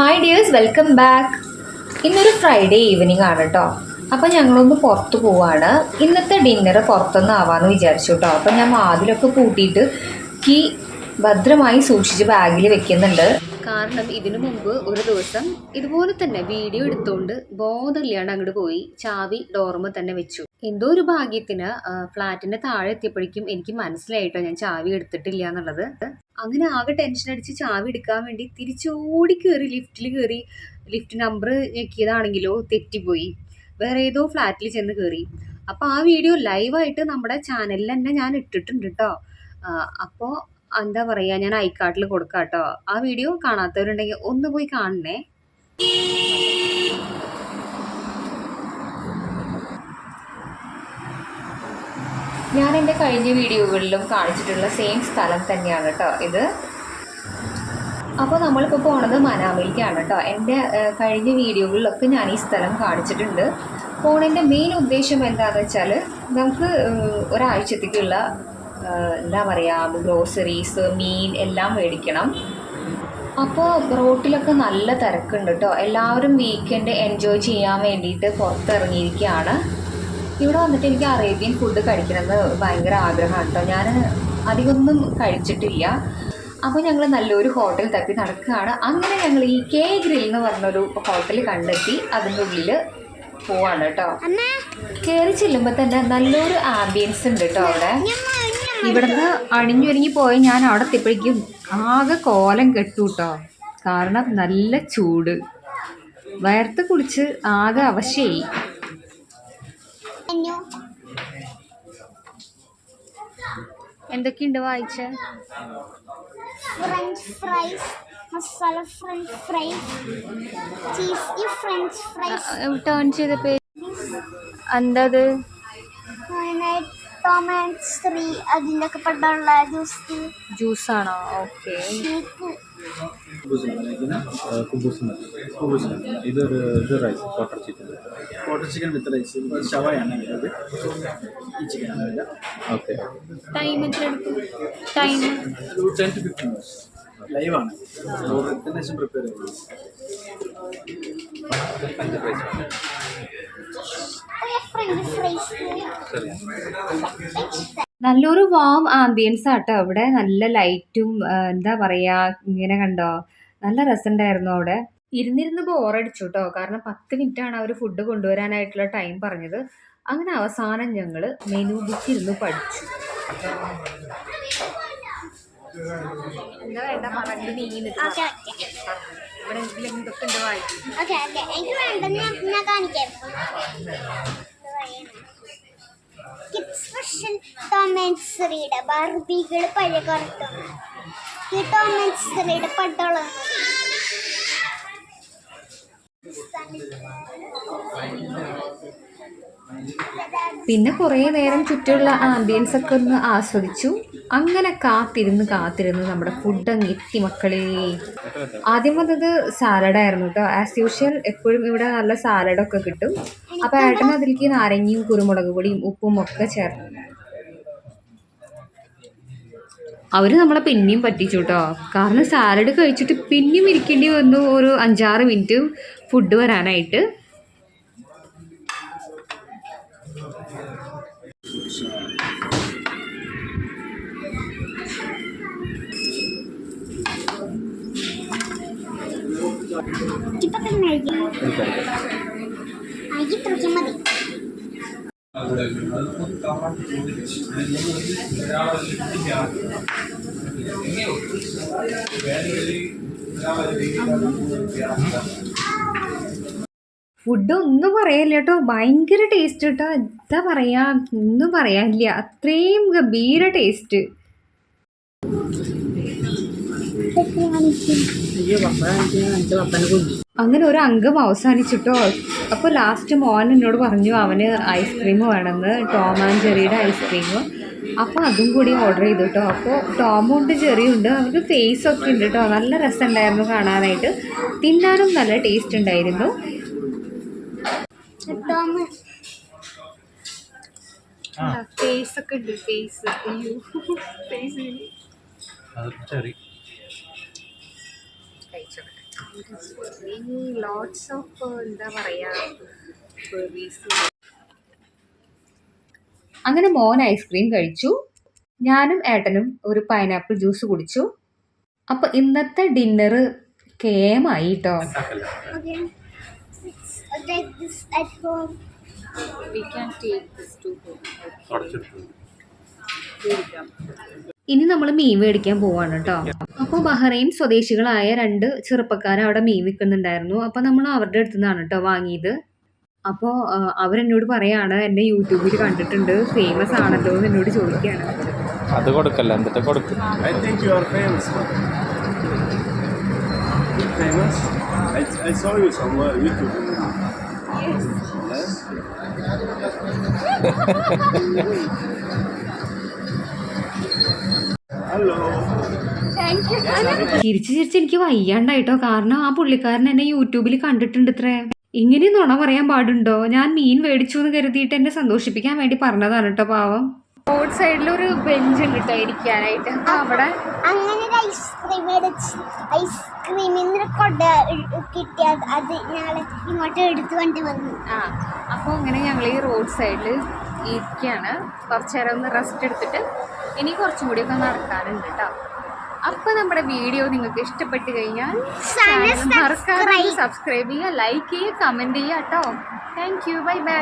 Hi dears welcome back ഇന്നൊരു Friday evening ആണ് കേട്ടോ അപ്പോൾ ഞങ്ങളൊന്ന് പുറത്ത് പോവാണ്. ഇന്നത്തെ ഡിന്നർ പുറത്തുനിന്ന് ആവാമെന്ന് വിചാരിച്ചു കേട്ടോ അപ്പോൾ ഞാൻ വാതിലൊക്കെ കൂട്ടിയിട്ട് കീ ഭദ്രമായി സൂക്ഷിച്ച് ബാഗിൽ വെക്കുന്നുണ്ട്. കാരണം ഇതിനു മുമ്പ് ഒരു ദിവസം ഇതുപോലെ തന്നെ വീഡിയോ എടുത്തുകൊണ്ട് ബോധമില്ലാണ്ട് അങ്ങോട്ട് പോയി ചാവി ഡോർമ തന്നെ വെച്ചു. എന്തോ ഒരു ഭാഗ്യത്തിന് ഫ്ലാറ്റിന്റെ താഴെ എത്തിയപ്പോഴേക്കും എനിക്ക് മനസ്സിലായിട്ടോ ഞാൻ ചാവി എടുത്തിട്ടില്ല എന്നുള്ളത്. അങ്ങനെ ആകെ ടെൻഷൻ അടിച്ച് ചാവി എടുക്കാൻ വേണ്ടി തിരിച്ചോടി കയറി ലിഫ്റ്റിൽ കയറി ലിഫ്റ്റ് നമ്പർ ഞെക്കിയതാണെങ്കിലോ തെറ്റിപ്പോയി. വേറെ ഏതോ ഫ്ലാറ്റിൽ ചെന്ന് കയറി അപ്പോൾ ആ വീഡിയോ ലൈവായിട്ട് നമ്മുടെ ചാനലിൽ തന്നെ ഞാൻ ഇട്ടിട്ടുണ്ട് കേട്ടോ അപ്പോൾ എന്താ പറയുക ഞാൻ ഐക്കാട്ടിൽ കൊടുക്കാം കേട്ടോ ആ വീഡിയോ കാണാത്തവരുണ്ടെങ്കിൽ ഒന്ന് പോയി കാണണേ. ഞാൻ എന്റെ കഴിഞ്ഞ വീഡിയോകളിലും കാണിച്ചിട്ടുള്ള സെയിം സ്ഥലം തന്നെയാണ് കേട്ടോ ഇത്. അപ്പോൾ നമ്മളിപ്പോൾ പോണത് മനാമയിലേക്കാണ് കേട്ടോ. എന്റെ കഴിഞ്ഞ വീഡിയോകളിലൊക്കെ ഞാൻ ഈ സ്ഥലം കാണിച്ചിട്ടുണ്ട്. പോണതിന്റെ മെയിൻ ഉദ്ദേശം എന്താണെന്ന് വെച്ചാൽ നമുക്ക് ഒരാഴ്ചത്തേക്കുള്ള എന്താ പറയുക ഗ്രോസറീസ് മീൻ എല്ലാം മേടിക്കണം. അപ്പോൾ റോട്ടിലൊക്കെ നല്ല തിരക്കുണ്ട് കേട്ടോ എല്ലാവരും വീക്കെൻഡ് എൻജോയ് ചെയ്യാൻ വേണ്ടിയിട്ട് പുറത്തിറങ്ങിയിരിക്കുകയാണ്. ഇവിടെ വന്നിട്ട് എനിക്ക് അറേബ്യൻ ഫുഡ് കഴിക്കണമെന്ന് ഭയങ്കര ആഗ്രഹമാണ് കേട്ടോ ഞാൻ അധികമൊന്നും കഴിച്ചിട്ടില്ല. അപ്പോൾ ഞങ്ങൾ നല്ലൊരു ഹോട്ടൽ തപ്പി നടക്കുകയാണ്. അങ്ങനെ ഞങ്ങൾ ഈ കെ ഗ്രിൽ എന്ന് പറഞ്ഞൊരു ഹോട്ടൽ കണ്ടെത്തി. അതിന്റെ ഉള്ളിൽ പോവാണ് കേട്ടോ കയറി ചെല്ലുമ്പോൾ തന്നെ നല്ലൊരു ആംബിയൻസ് ഉണ്ട് കേട്ടോ അവിടെ. ഇവിടുന്ന് അണിഞ്ഞൊരുങ്ങി പോയി ഞാൻ അവിടെ എത്തിയപ്പോഴേക്കും ആകെ കോലം കെട്ടു കേട്ടോ കാരണം നല്ല ചൂട്. വയർത്ത് കുളിച്ച് ആകെ അവശയായി. എന്തൊക്കെയുണ്ട് വായിച്ച? French fries masala French fries cheesy French fries turn ചെയ്ത പേര്? ടൊമാറ്റോ ശ്രീ അതിന്റെ ഒക്കെ പെട്ടുള്ള ജ്യൂസ് ജ്യൂസാണോ ഓക്കെ ഷേക്ക് ഇതൊരു ഇത് rice butter chicken butter chicken with rice ഷവായാണ് ഈ വരിക ഓക്കെ ടൈം എത്ര എടുക്കും? Time ten to fifteen minutes ലൈവാണ് തന്നെ ശേഷം പ്രിപ്പയർ ചെയ്യുന്നത് നല്ലൊരു വാം ആംബിയൻസ് ആട്ടോ അവിടെ. നല്ല ലൈറ്റും എന്താ പറയാ ഇങ്ങനെ കണ്ടോ? നല്ല രസമുണ്ടായിരുന്നു അവിടെ. ഇരുന്നിരുന്ന് ബോറടിച്ചു കേട്ടോ കാരണം പത്ത് മിനിറ്റ് ആണ് അവർ ഫുഡ് കൊണ്ടുവരാനായിട്ടുള്ള ടൈം പറഞ്ഞത്. അങ്ങനെ അവസാനം ഞങ്ങൾ മെനു ബുക്ക് ഇരുന്ന് പഠിച്ചു. എന്താ വേണ്ട പറഞ്ഞു നീങ്ങി ഇവിടെ ഉണ്ട് വായിക്കും? ഓക്കെ വെർഷൻ ടോമൻസ് കിഡ്സ് സ്പെഷ്യൽ ടോമൻസറിയുടെ ബാർബികൾ പഴയ കുറത്തും ഈ ടോമൻസറിയുടെ പട്ടോളം പിന്നെ കുറേ നേരം ചുറ്റുമുള്ള ആംബിയൻസ് ഒക്കെ ഒന്ന് ആസ്വദിച്ചു. അങ്ങനെ കാത്തിരുന്ന് കാത്തിരുന്ന് നമ്മുടെ ഫുഡ് അങ്ങ് എത്തി മക്കളെ. ആദ്യം വന്നത് സാലഡായിരുന്നു കേട്ടോ ആസ് യൂഷ്വൽ എപ്പോഴും ഇവിടെ നല്ല സാലഡൊക്കെ കിട്ടും. അപ്പോൾ ഏട്ടൻ അതിലേക്ക് നാരങ്ങയും കുരുമുളക് പൊടിയും ഉപ്പും ഒക്കെ ചേർത്ത്. അവർ നമ്മളെ പിന്നെയും പറ്റിച്ചു കേട്ടോ കാരണം സാലഡ് കഴിച്ചിട്ട് പിന്നെയും ഇരിക്കേണ്ടി വന്നു ഒരു അഞ്ചാറ് മിനിറ്റ് ഫുഡ് വരാനായിട്ട്. ഇപ്പൊ തന്നെ കഴിക്കാം എനിക്ക് ഇത്രയ്ക്ക് മതി ഫുഡ് ഒന്നും പറയാനില്ല കേട്ടോ. ഭയങ്കര ടേസ്റ്റ് കേട്ടോ എന്താ പറയാ? ഒന്നും പറയാനില്ല. അത്രയും ഗംഭീര ടേസ്റ്റ് അങ്ങനെ ഒരു അംഗം അവസാനിച്ചിട്ടോ. അപ്പോൾ ലാസ്റ്റ് മോൻ എന്നോട് പറഞ്ഞു അവന് ഐസ്ക്രീം വേണമെന്ന്. ടോം ആൻഡ് ജെറിയുടെ ഐസ്ക്രീം അപ്പോൾ അതും കൂടി ഓർഡർ ചെയ്തു കേട്ടോ അപ്പോൾ ടോമും ഉണ്ട് ചെറിയും ഉണ്ട്. അവർക്ക് ഫേസ് ഒക്കെ ഉണ്ട് കേട്ടോ നല്ല രസമുണ്ടായിരുന്നു കാണാനായിട്ട്. തിന്നാനും നല്ല ടേസ്റ്റ് ഉണ്ടായിരുന്നു. ഫേസ് ഒക്കെ ഉണ്ട് ഫേസ് അയ്യോ ഫേസ് ചെറിയ ലോട്ട്സ് ഓഫ് എന്താ പറയാ അങ്ങനെ മോൻ ഐസ്ക്രീം കഴിച്ചു. ഞാനും ഏട്ടനും ഒരു പൈനാപ്പിൾ ജ്യൂസ് കുടിച്ചു. അപ്പൊ ഇന്നത്തെ ഡിന്നർ കേമായി കേട്ടോ Okay. can take this to home. ഇനി നമ്മൾ മീൻ മേടിക്കാൻ പോവാണ് കേട്ടോ അപ്പോൾ ബഹ്റൈൻ സ്വദേശികളായ രണ്ട് ചെറുപ്പക്കാർ അവിടെ മീൻ വിൽക്കുന്നുണ്ടായിരുന്നു അപ്പോൾ നമ്മൾ അവരുടെ അടുത്ത് നിന്നാണ് കേട്ടോ വാങ്ങിയത് അപ്പോൾ അവരെന്നോട് പറയാണ് എന്നെ യൂട്യൂബിൽ കണ്ടിട്ടുണ്ട് ഫേമസ് ആണല്ലോ എന്ന് എന്നോട് ചോദിക്കുകയാണ് അത് കൊടുക്കല്ല എന്നിട്ട് കൊടുക്കും I think you are famous. Famous? I, I saw you somewhere YouTube. ചിരിച്ച് ചിരിച്ച് എനിക്ക് വയ്യാണ്ടായിട്ടോ. കാരണം ആ പുള്ളിക്കാരൻ എന്നെ യൂട്യൂബിൽ കണ്ടിട്ടുണ്ട് ഇത്രേ. ഇങ്ങനെ നുണ പറയാൻ പാടുണ്ടോ? ഞാൻ മീൻ മേടിച്ചു എന്ന് കരുതിയിട്ട് എന്നെ സന്തോഷിപ്പിക്കാൻ വേണ്ടി പറഞ്ഞതാണ് കേട്ടോ പാവം. റോഡ് സൈഡിൽ ഒരു ബെഞ്ച് ഉണ്ട് കേട്ടോ ഇരിക്കാനായിട്ട് അവിടെ അങ്ങനെ ഒരു ഐസ്ക്രീം നിന്ന് കൊട കിട്ടിയത് അത് ഞങ്ങൾ ഇങ്ങോട്ട് എടുത്തു കൊണ്ട് വന്നു. ആ അപ്പോൾ അങ്ങനെ ഞങ്ങൾ ഈ റോഡ് സൈഡിൽ ഇരിക്കുകയാണ് കുറച്ച് നേരം ഒന്ന് റെസ്റ്റ് എടുത്തിട്ട് ഇനി കുറച്ചും കൂടിയൊക്കെ നടക്കാനുണ്ട് കേട്ടോ അപ്പോൾ നമ്മുടെ വീഡിയോ നിങ്ങൾക്ക് ഇഷ്ടപ്പെട്ട് കഴിഞ്ഞാൽ മറക്കാതെ സബ്സ്ക്രൈബ് ചെയ്യുക ലൈക്ക് ചെയ്യുക കമന്റ് ചെയ്യുക കേട്ടോ താങ്ക് യു ബൈ ബൈ